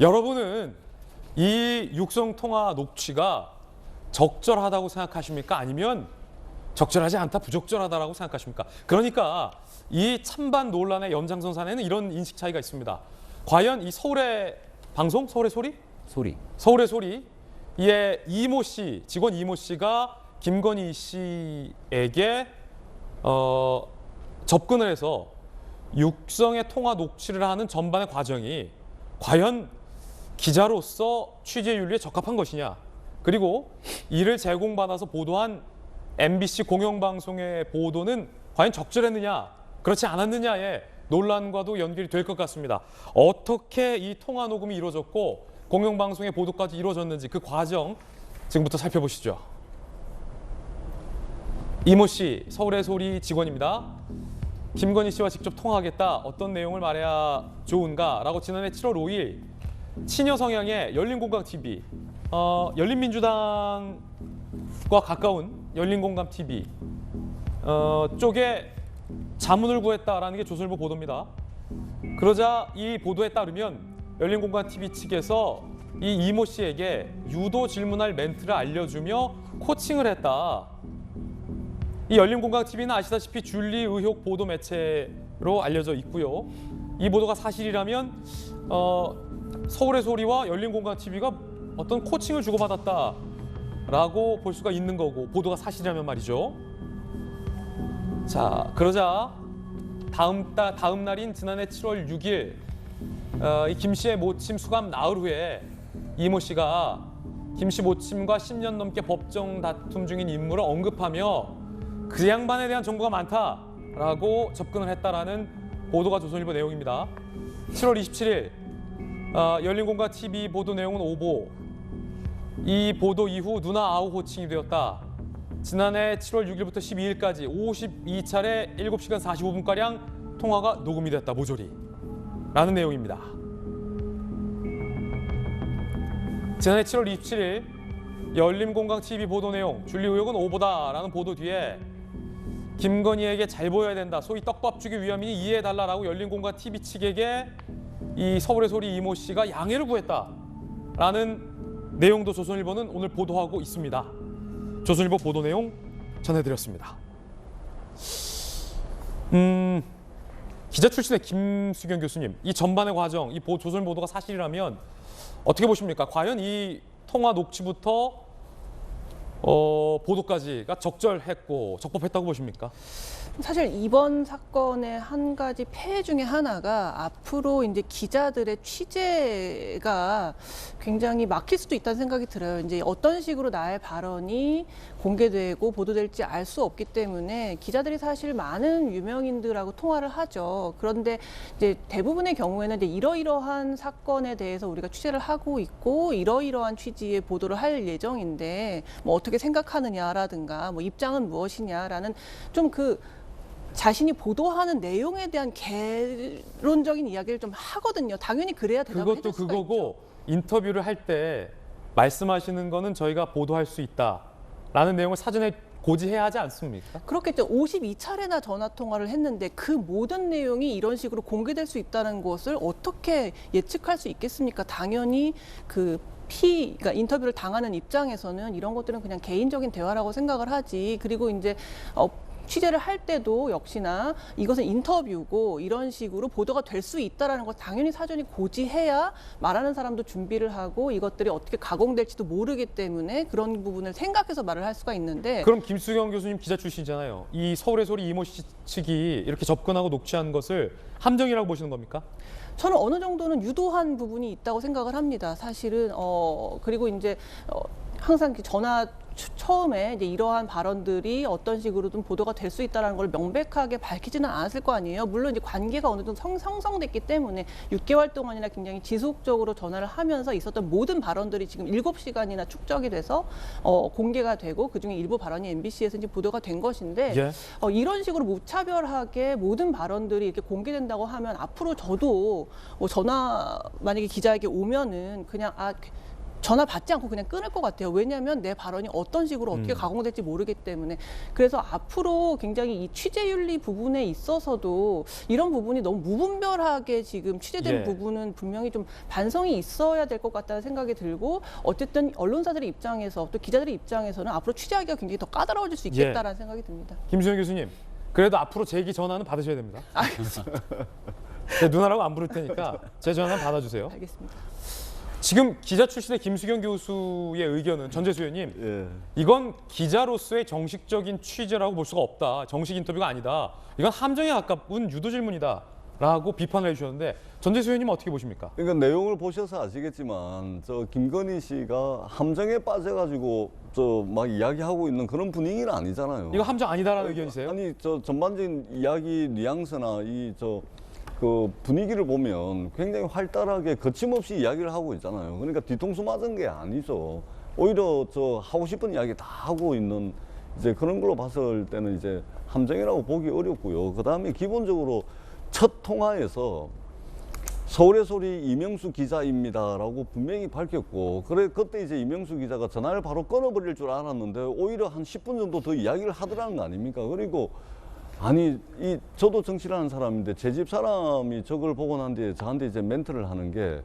여러분은 이 육성 통화 녹취가 적절하다고 생각하십니까? 아니면 적절하지 않다, 부적절하다라고 생각하십니까? 그러니까 이 찬반 논란의 연장선상에는 이런 인식 차이가 있습니다. 과연 이 서울의 방송, 서울의 소리, 소리. 서울의 소리 이에 이모 씨 직원 이모 씨가 김건희 씨에게 어, 접근을 해서 육성의 통화 녹취를 하는 전반의 과정이 과연 기자로서 취재 윤리에 적합한 것이냐 그리고 이를 제공받아서 보도한 MBC 공영방송의 보도는 과연 적절했느냐 그렇지 않았느냐의 논란과도 연결이 될 것 같습니다. 어떻게 이 통화 녹음이 이루어졌고 공영방송의 보도까지 이루어졌는지 그 과정 지금부터 살펴보시죠. 이모 씨 서울의 소리 직원입니다. 김건희 씨와 직접 통화하겠다. 어떤 내용을 말해야 좋은가라고 지난해 7월 5일 친여 성향의 열린공감 TV, 어, 열린민주당과 가까운 열린공감 TV 어, 쪽에 자문을 구했다라는 게 조선일보 보도입니다. 그러자 이 보도에 따르면 열린공감 TV 측에서 이 이모 씨에게 유도 질문할 멘트를 알려주며 코칭을 했다. 이 열린공감 TV는 아시다시피 줄리 의혹 보도 매체로 알려져 있고요. 이 보도가 사실이라면 어, 서울의 소리와 열린공감 TV가 어떤 코칭을 주고받았다라고 볼 수가 있는 거고 보도가 사실이라면 말이죠. 자 그러자 다음 달 다음 날인 지난해 7월 6일 어, 이김 씨의 모침 수감 나흘 후에 이모 씨가 김 씨 모침과 10년 넘게 법정 다툼 중인 인물을 언급하며 그 양반에 대한 정보가 많다라고 접근을 했다라는 보도가 조선일보 내용입니다. 7월 27일 어, 열린공감 TV 보도 내용은 오보. 이 보도 이후 누나 아우 호칭이 되었다. 지난해 7월 6일부터 12일까지 52차례 7시간 45분가량 통화가 녹음이 됐다. 모조리. 라는 내용입니다. 지난해 7월 27일 열린공감 TV 보도 내용 줄리 의혹은 오보다라는 보도 뒤에 김건희에게 잘 보여야 된다. 소위 떡밥 주기 위함이니 이해해달라라고 열린공감 TV 측에게 이 서울의 소리 이모 씨가 양해를 구했다라는 내용도 조선일보는 오늘 보도하고 있습니다. 조선일보 보도 내용 전해드렸습니다. 음, 기자 출신의 김수경 교수님, 이 전반의 과정, 이 보- 조선 보도가 사실이라면 어떻게 보십니까? 과연 이 통화 녹취부터 어, 보도까지가 적절했고 적법했다고 보십니까? 사실 이번 사건의 한 가지 폐해 중에 하나가 앞으로 이제 기자들의 취재가 굉장히 막힐 수도 있다는 생각이 들어요. 이제 어떤 식으로 나의 발언이 공개되고 보도될지 알 수 없기 때문에 기자들이 사실 많은 유명인들하고 통화를 하죠. 그런데 이제 대부분의 경우에는 이제 이러이러한 사건에 대해서 우리가 취재를 하고 있고 이러이러한 취지의 보도를 할 예정인데 뭐 어떻게 생각하느냐라든가 뭐 입장은 무엇이냐라는 좀그 자신이 보도하는 내용에 대한 개론적인 이야기를 좀 하거든요. 당연히 그래야 대답을 그것도 해줄 수가 그거고. 인터뷰를 할 때 말씀하시는 거는 저희가 보도할 수 있다라는 내용을 사전에 고지해야 하지 않습니까? 그렇겠죠. 52차례나 전화 통화를 했는데 그 모든 내용이 이런 식으로 공개될 수 있다는 것을 어떻게 예측할 수 있겠습니까? 당연히 그 피, 그러니까 인터뷰를 당하는 입장에서는 이런 것들은 그냥 개인적인 대화라고 생각을 하지. 그리고 이제 어, 취재를 할 때도 역시나 이것은 인터뷰고 이런 식으로 보도가 될 수 있다라는 걸 당연히 사전에 고지해야 말하는 사람도 준비를 하고 이것들이 어떻게 가공될지도 모르기 때문에 그런 부분을 생각해서 말을 할 수가 있는데 그럼 김수경 교수님 기자 출신이잖아요. 이 서울의 소리 이모 씨 측이 이렇게 접근하고 녹취한 것을 함정이라고 보시는 겁니까? 저는 어느 정도는 유도한 부분이 있다고 생각을 합니다. 사실은 어 그리고 이제 어 항상 그 전화 처- 처음에 이제 이러한 발언들이 어떤 식으로든 보도가 될 수 있다는 걸 명백하게 밝히지는 않았을 거 아니에요. 물론 이제 관계가 어느 정도 성, 성성됐기 때문에 6개월 동안이나 굉장히 지속적으로 전화를 하면서 있었던 모든 발언들이 지금 7시간이나 축적이 돼서 어, 공개가 되고 그중에 일부 발언이 MBC에서 이제 보도가 된 것인데 예. 어, 이런 식으로 무차별하게 모든 발언들이 이렇게 공개된다고 하면 앞으로 저도 뭐 전화 만약에 기자에게 오면은 그냥 아 전화 받지 않고 그냥 끊을 것 같아요. 왜냐하면 내 발언이 어떤 식으로 어떻게 음. 가공될지 모르기 때문에 그래서 앞으로 굉장히 이 취재윤리 부분에 있어서도 이런 부분이 너무 무분별하게 지금 취재된 예. 부분은 분명히 좀 반성이 있어야 될 것 같다는 생각이 들고 어쨌든 언론사들의 입장에서 또 기자들의 입장에서는 앞으로 취재하기가 굉장히 더 까다로워질 수 예. 있겠다라는 생각이 듭니다. 김수현 교수님, 그래도 앞으로 제 얘기 전화는 받으셔야 됩니다. 제 누나라고 안 부를 테니까 제 전화는 받아주세요. 알겠습니다. 지금 기자 출신의 김수경 교수의 의견은 전재수 의원님, 예. 이건 기자로서의 정식적인 취재라고 볼 수가 없다. 정식 인터뷰가 아니다. 이건 함정에 가까운 유도 질문이다. 라고 비판을 해주셨는데 전재수 의원님은 어떻게 보십니까? 그러니까 내용을 보셔서 아시겠지만 저 김건희 씨가 함정에 빠져가지고 저 막 이야기하고 있는 그런 분위기는 아니잖아요. 이거 함정 아니다라는 의견이세요? 아니 저 전반적인 이야기 뉘앙스나 이저 그 분위기를 보면 굉장히 활달하게 거침없이 이야기를 하고 있잖아요. 그러니까 뒤통수 맞은 게 아니죠. 오히려 저 하고 싶은 이야기 다 하고 있는 이제 그런 걸로 봤을 때는 이제 함정이라고 보기 어렵고요. 그 다음에 기본적으로 첫 통화에서 서울의 소리 이명수 기자입니다라고 분명히 밝혔고 그래 그때 이제 이명수 기자가 전화를 바로 끊어버릴 줄 알았는데 오히려 한 10분 정도 더 이야기를 하더라는 거 아닙니까? 그리고 아니 이 저도 정치를 하는 사람인데 제 집 사람이 저걸 보고 난 뒤에 저한테 이제 멘트를 하는 게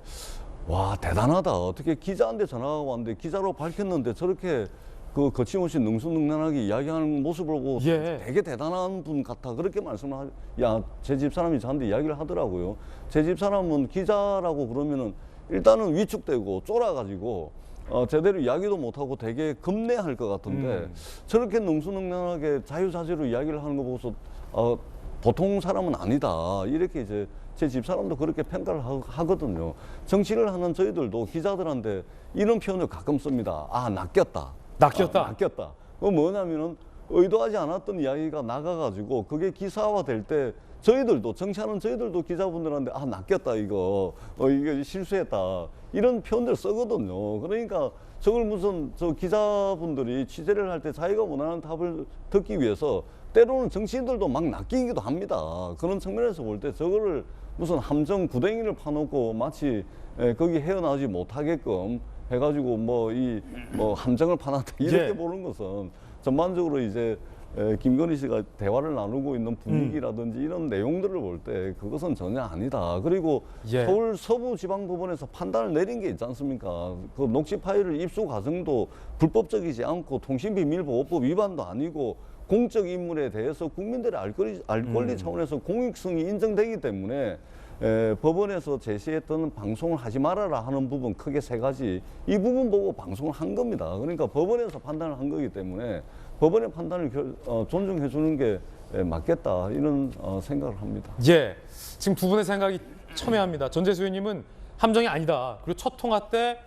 와 대단하다. 어떻게 기자한테 전화가 왔는데 기자로 밝혔는데 저렇게 그 거침없이 능수능란하게 이야기하는 모습을 보고 예. 되게 대단한 분 같아. 그렇게 말씀을 야제 집 사람이 저한테 이야기를 하더라고요. 제 집 사람은 기자라고 그러면은 일단은 위축되고 쫄아가지고 어 제대로 이야기도 못하고 되게 겁내할 것 같은데 음. 저렇게 능수능란하게 자유자재로 이야기를 하는 거 보고서 어 보통 사람은 아니다 이렇게 이제 제 집 사람도 그렇게 평가를 하- 하거든요 정치를 하는 저희들도 기자들한테 이런 표현을 가끔 씁니다 아 낚였다 낚였다? 아, 낚였다. 그 뭐냐면은 의도하지 않았던 이야기가 나가가지고 그게 기사화 될 때 저희들도 정치하는 저희들도 기자분들한테 아 낚였다 이거 어 이게 실수했다 이런 표현들 쓰거든요. 그러니까 저걸 무슨 저 기자분들이 취재를 할 때 자기가 원하는 답을 듣기 위해서 때로는 정치인들도 막 낚이기도 합니다. 그런 측면에서 볼 때 저거를 무슨 함정 구덩이를 파놓고 마치 에, 거기 헤어나오지 못하게끔 해가지고 뭐 이뭐 함정을 파놨다 이렇게 예. 보는 것은 전반적으로 이제 에, 김건희 씨가 대화를 나누고 있는 분위기라든지 이런 내용들을 볼 때 그것은 전혀 아니다. 그리고 예. 서울 서부 지방법원에서 판단을 내린 게 있지 않습니까? 그 녹취 파일을 입수 과정도 불법적이지 않고 통신비밀보호법 위반도 아니고 공적 인물에 대해서 국민들의 알 권리, 알 권리 음. 차원에서 공익성이 인정되기 때문에 에, 법원에서 제시했던 방송을 하지 말아라 하는 부분 크게 세 가지 이 부분 보고 방송을 한 겁니다. 그러니까 법원에서 판단을 한 거기 때문에 법원의 판단을 결- 어, 존중해 주는 게 에, 맞겠다 이런 어, 생각을 합니다. 예. 지금 두 분의 생각이 첨예합니다. 전재수 의원님은 함정이 아니다. 그리고 첫 통화 때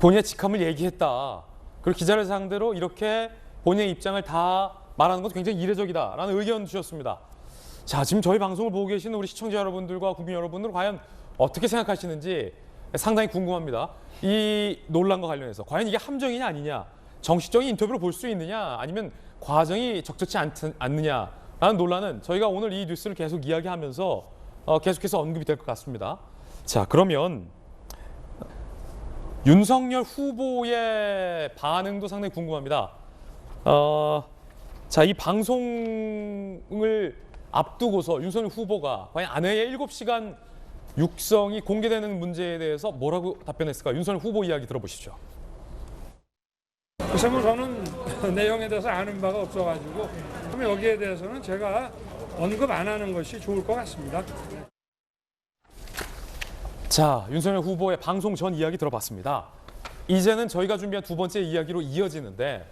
본인의 직함을 얘기했다. 그리고 기자를 상대로 이렇게 본인의 입장을 다 말하는 건 굉장히 이례적이다라는 의견 주셨습니다. 자, 지금 저희 방송을 보고 계시는 우리 시청자 여러분들과 국민 여러분들은 과연 어떻게 생각하시는지 상당히 궁금합니다. 이 논란과 관련해서 과연 이게 함정이냐 아니냐, 정식적인 인터뷰로 볼 수 있느냐, 아니면 과정이 적절치 않, 않느냐라는 논란은 저희가 오늘 이 뉴스를 계속 이야기하면서 어, 계속해서 언급이 될 것 같습니다. 자, 그러면 윤석열 후보의 반응도 상당히 궁금합니다. 어, 자, 이 방송을 앞두고서 윤석열 후보가 과연 아내의 7시간 육성이 공개되는 문제에 대해서 뭐라고 답변했을까? 윤석열 후보 이야기 들어보시죠. 글쎄 뭐 저는 내용에 대해서 아는 바가 없어가지고 그럼 여기에 대해서는 제가 언급 안 하는 것이 좋을 것 같습니다. 자, 윤석열 후보의 방송 전 이야기 들어봤습니다. 이제는 저희가 준비한 두 번째 이야기로 이어지는데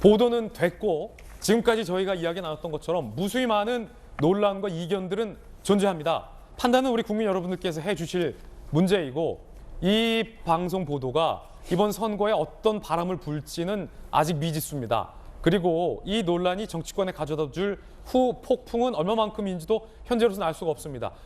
보도는 됐고 지금까지 저희가 이야기 나눴던 것처럼 무수히 많은 논란과 이견들은 존재합니다. 판단은 우리 국민 여러분들께서 해주실 문제이고 이 방송 보도가 이번 선거에 어떤 바람을 불지는 아직 미지수입니다. 그리고 이 논란이 정치권에 가져다 줄 후 폭풍은 얼마만큼인지도 현재로서는 알 수가 없습니다.